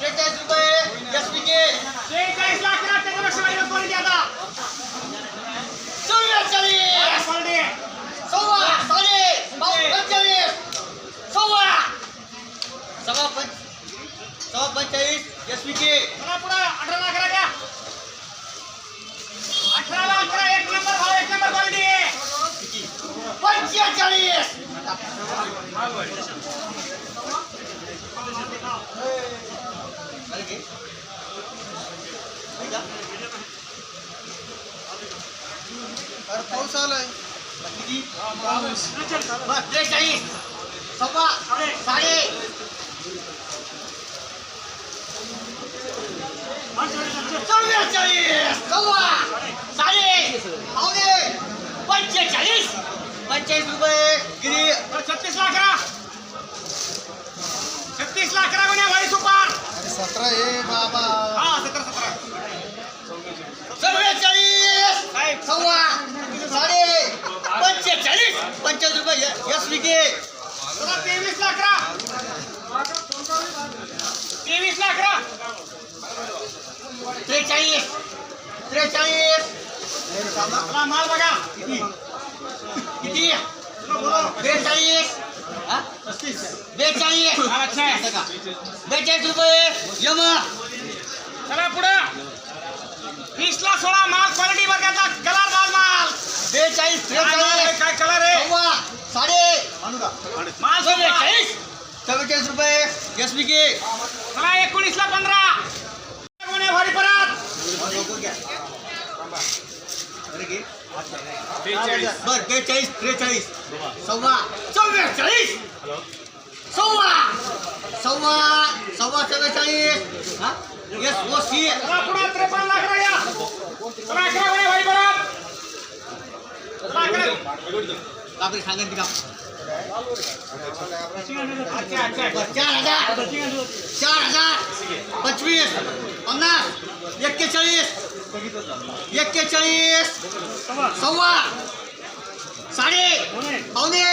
त्रेचाळीस रुपये S P के शेहेचाळीस लाख करा त्याच्यापेक्षा वारी क्वालिटी आता चव्वेचाळीस सव्वा साडे पंचेचाळीस सव्वा सव्वा पंच सव्वा पंचेचाळीस एस पी के चला पुढं अठरा लाख करा अठरा लाख करा एक नंबर भाव एक नंबर क्वालिटी पंचेचाळीस अरे पाऊस आलाय. बस त्रेचाळीस सव्वा साडे चव्वेचाळीस सव्वा साडे पावणे पंचेचाळीस. पंचेचाळीस रुपये. गिरी छत्तीस लाख करा छत्तीस लाख करा गुन्हे वारी सुपार चव्वेचाळीस सव्वा. साडे पंचेचाळीस पंचेचाळीस रुपये एस वी तेवीस लाख करा. तेवीस लाख करा. त्रेचाळीस. त्रेचाळीस. माल बघा. किती? बेचाळीस. बेचाळीस. अच्छा बेचाळीस रुपये. यम. चला पुढं. वीस ला सोळा माल क्वालिटी बघायचा कलर माल माल। बेचाळीस माल त्रेचाळीस काय कलर आहे सव्वा साडे माल सोडा. चव्वेचाळीस चव्वेचाळीस रुपये एस बी के चला एकोणीस ला पंधरा गुन्हे वारी परत बर बेचाळीस त्रेचाळीस सव्वा चव्वेचाळीस सव्वा सव्वा सव्वा चव्वेचाळीस हा? एस ओ सी चला पुढं त्रेपन्न लाख આપણે સાગરથી ચાર હજાર પચવીસ પન્નાસ એકેચાળીસ એકેચાળીસ સવા સાડી પાવને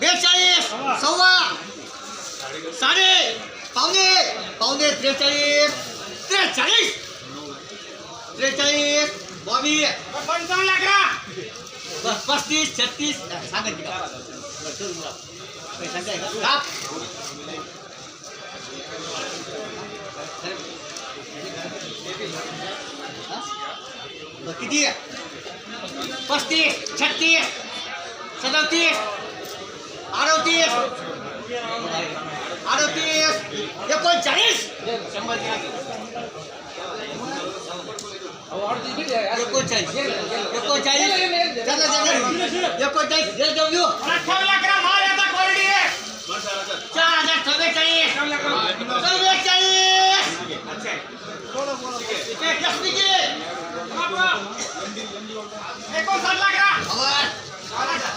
બેચાળીસ સવા સાડી પાવને પાવને ત્રેચાળીસ ત્રેચાળીસ ત્રેચાળીસ બોવી પંચાવન લાખ बस पस्तीस छत्तीस. सांगा की किती पस्तीस छत्तीस सदतीस अडतीस अडतीस एकोणचाळीस. शंभर. एकोणचाळीस एकोणचाळीस चला, चला. एकोणचाळीस दे देऊ देऊ. अठ्ठावन्न लाख करा माल आता क्वालिटी आहे चार हज़ार चव्वेचाळीस चव्वेचाळीस लक्ष्मी की एकोणसाठ लाख करा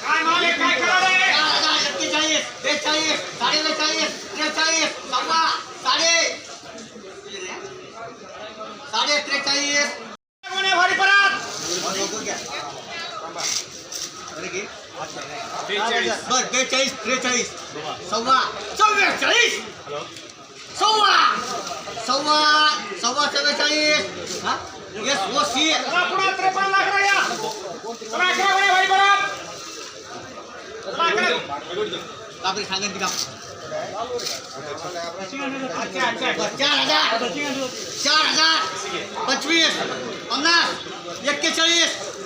काय माल आहे काय कलर आहे चार हज़ार एक्केचाळीस बेचाळीस साडे बेचाळीस त्रेचाळीस सव्वा साडे साडे त्रेचाळीस गुन्हे वारी परत बर बेचाळीस त्रेचाळीस. सव्वा. चव्वेचाळीस सव्वा सव्वा. सव्वा. चव्वेचाळीस हा? S O C. चला त्रेपन्न लाख राया चला अकरा गुन्हे वारी परत चला सांगेन की का बर चार हज़ार. चार हज़ार. पंचवीस. पन्नास. एक्केचाळीस.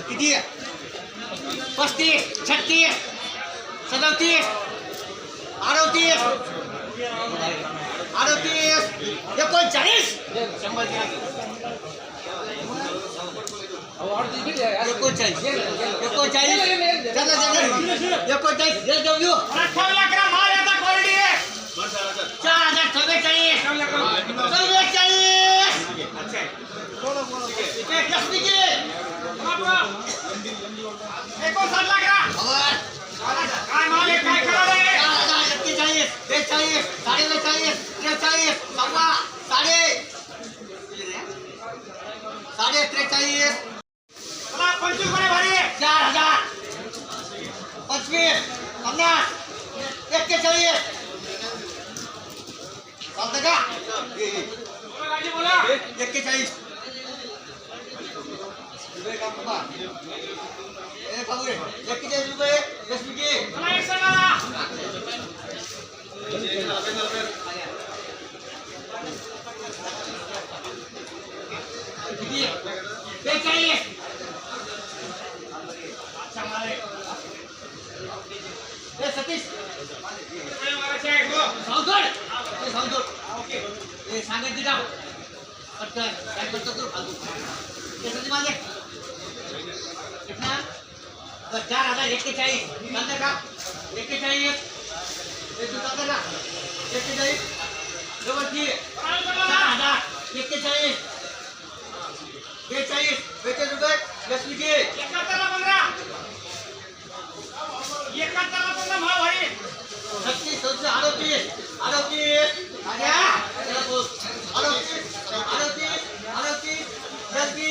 किती पस्तीस छत्तीस सदतीस अडतीस अडतीस एकोणचाळीस एकोणचाळीस एकोणचाळीस. एकोणचाळीस क्वालिटी आहे चार हज़ार चव्वेचाळीस चव्वेचाळीस पंचवीस कोणी भारी चार हजार। पंचवीस पन्नास। एक्केचाळीस चालतं रुपये आहे, हो. सावधड ए सावधड ए सांगायची का पटकन काय करतो तू फालतू ए सतीश माझे कितना बरं, चार हज़ार चालतं का एक्केचाळीस ए तू चालतं का एक्केचाळीस व्यवस्थित चार हज़ार एक्केचाळीस बेचाळीस बेचाळीस रुपये लक्ष्मीची एकाहत्तरला पंधरा एकाहत्तरला पंधरा भाव भारी छत्तीस चौतीस अडतीस अडतीस राजा चला बोल. अडतीस अडतीस अडतीस छत्तीस हे बापू. আরতি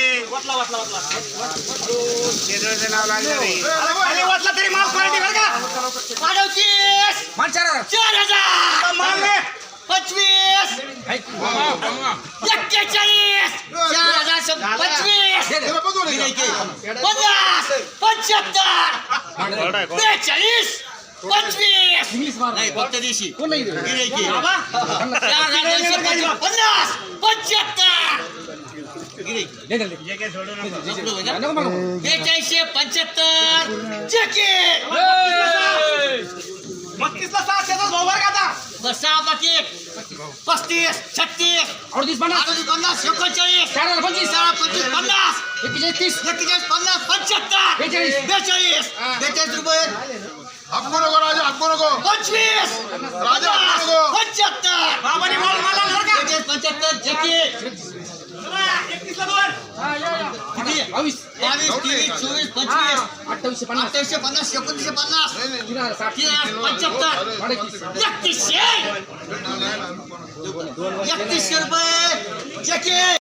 चार हजार. चार हजार. पंचवीस. चार हजार पंचवीस. पन्नास. पंच्याहत्तर. बेचाळीस. पंचवीस. इंग्लिश नाही फक्त दिवशी. कोण पन्नास. पंच्याहत्तर. बेचाळीसशे पंच्याहत्तर बत्तीसला सात शेतात का आता सहा पस्तीस छत्तीस अडतीस पन्नास अडतीस पन्नास एकोणचाळीस चार पंचवीस सहा पंचवीस पन्नास एक्केचाळीस तीस एक्केचाळीस पन्नास पंच्याहत्तर बेचाळीस बेचाळीस बेचाळीस रुपये आपको नको राजा आपको नको पंचवीस राजा, नको. पंच्याहत्तर बाबाने माल माला बरं का बेचाळीस पंच्याहत्तर जॅकेट चला, एकतीसला दोन किती बावीस. बावीस तेवीस चोवीस पंचवीस. अठ्ठावीसशे पन्नास. अठ्ठावीसशे पन्नास एकोणतीसशे पन्नास. तीन हजार पंच्याहत्तर. एकतीसशे. एकतीसशे रुपये. जॅकेट